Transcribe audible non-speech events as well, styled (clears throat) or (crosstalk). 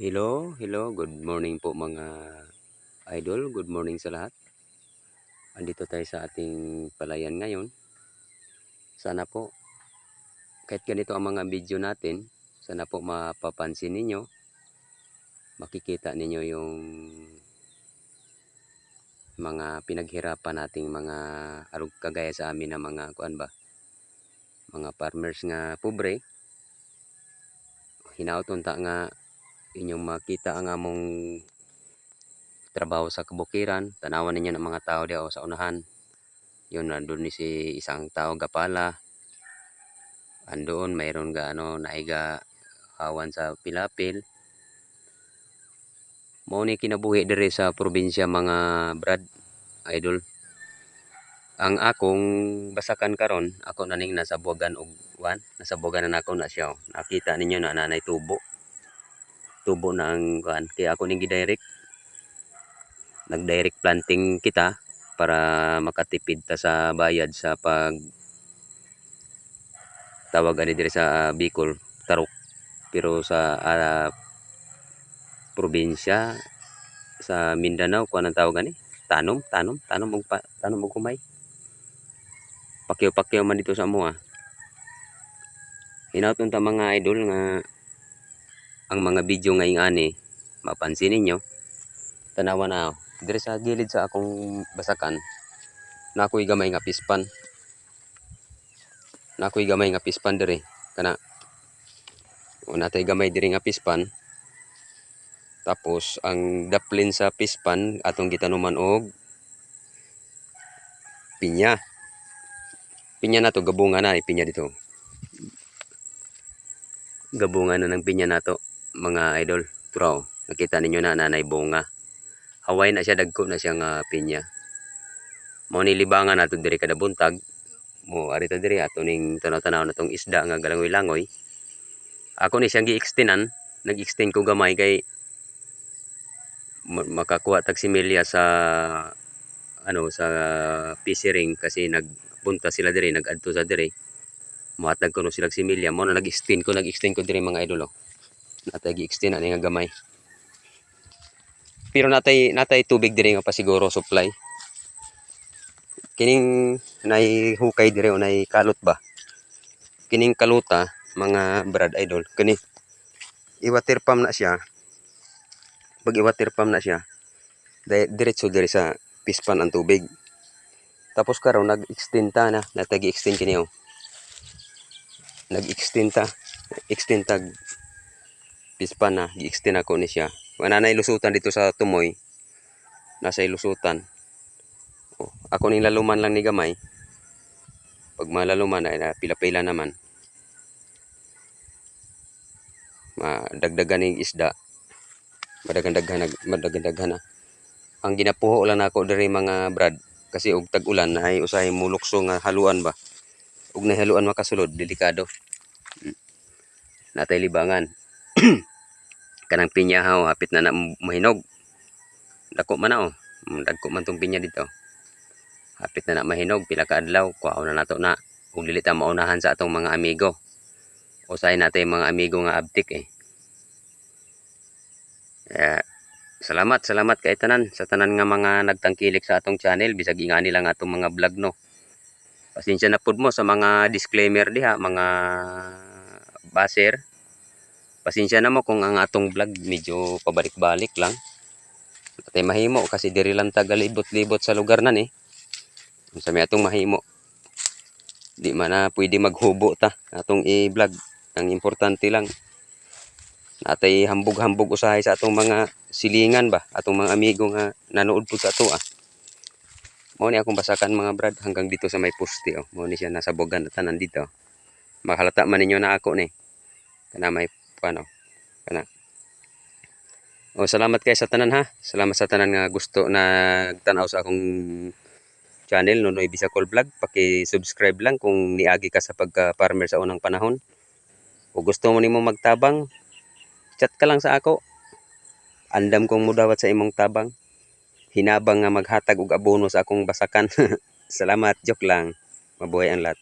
Hello, hello. Good morning po mga idol. Good morning sa lahat. Andito tayo sa ating palayan ngayon. Sana po kahit ganito ang mga video natin, sana po mapapansin ninyo. Makikita ninyo yung mga pinaghirapan nating mga arug kagaya sa amin na mga kuan ba mga farmers nga pobre hinaot unta nga inyong makita ang among trabaho sa kabukiran. Tanawan ninyo ng mga tao diya sa unahan. Yun nandun ni si isang tao gapala. Andoon mayroon ga ano naiga hawan sa pilapil. Mao ni kinabuhi diri sa probinsya mga brad idol. Ang akong basakan karon ako naning nasa buwagan og wan nasa buwagan na nako na siya. Nakita ninyo na nanay tubo tubo na ang kuan kaya ako ning gidirect. Nag-direct planting kita para makatipid ta sa bayad sa pag tawag ani diri sa Bicol tarok. Pero sa ah, probinsya sa Mindanao kuan ang tawag ani? Tanom tanom tanom og tanom og kumay pakyaw-pakyaw man dito sa amo ah hinaut ta mga idol nga ang mga video ngayong ani mapansin ninyo. Tanawa na diri sa gilid sa akong basakan na ako'y gamay nga pispan. Na ako'y gamay nga pispan diri kana o natay gamay diri nga pispan. Tapos ang daplin sa pispan atong gitanuman og pinya. Pinya na to gabungan na ni pinya dito. Gabungan na ng pinya nato mga idol. Turaw nakita ninyo na nanay bunga. Haway na siya dagko na siya nga pinya. Mao ni libangan nato diri kada buntag. Mo arita diri ato ning tanaw-tanaw na tong isda nga galangoy-langoy ako ni siyang gi-extendan. Nag-extend ko gamay kay ma- makakuha tag similya sa ano sa fishing kasi nagbunta sila diri nag-adto sa diri. Muhatag ko no silang similya. Mo na nag-extend ko nag-extend ko diri mga idol oh. Natay gi-extend ani nga gamay. Pero natay natay tubig diri nga pa siguro supply. Kining nay hukay diri o nay kalot ba. Kining kaluta mga brad idol kani i-water na siya. Pag i-water na siya, di- diretso diri sa pispan ang tubig. Tapos karon nag-extend ta na, natay gi-extend kini oh nag-extend ta extend tag pispan na gi-extend ako ni siya. Wala na ilusutan dito sa tumoy. Nasa ilusutan. Oh, ako ning laluman lang ni gamay. Pag malaluman ay na pila-pila naman. Madagdagan ning isda. Madagan-daghan madagan-daghan na. Ang ginapuho lang nako diri mga brad kasi og tag-ulan ay usahay mulukso nga haluan ba? Ug nahaluan makasulod delikado. Mm. natay libangan (clears throat) kanang pinya haw hapit na na mahinog. Dako man na oh dagko man tong pinya dito. Hapit na na mahinog pila ka adlaw kuhaw na nato na. Ug dili ta maunahan sa atong mga amigo. Usahay natay mga amigo nga abtik eh. Kaya, salamat salamat kay tanan sa tanan nga mga nagtangkilik sa atong channel. Bisag ingani lang atong mga vlog no. Pasensya na pud mo sa mga disclaimer diha mga baser pasensya na mo kung ang atong vlog medyo pabalik-balik lang Patay mahimo kasi diri lang tagalibot-libot sa lugar nan eh sa may atong mahimo di man na pwede maghubo ta atong i-vlog ang importante lang natay hambog-hambog usahay sa atong mga silingan ba atong mga amigo nga nanood po sa ato ah Mao ni akong basakan mga brad hanggang dito sa may poste oh. Mao ni siya nasa bogan at tanan dito. Mahalata man ninyo na ako ni. Kana may paano. Kana. Oh, salamat kay sa tanan ha. Salamat sa tanan nga gusto na tanaw sa akong channel Nonoy Bisacol Vlog. Paki-subscribe lang kung niagi ka sa pagka-farmer sa unang panahon. Kung gusto mo nimo magtabang, chat ka lang sa ako. Andam kong mudawat sa imong tabang hinabang nga maghatag og abono sa akong basakan. (laughs) Salamat, joke lang. Mabuhay ang lahat.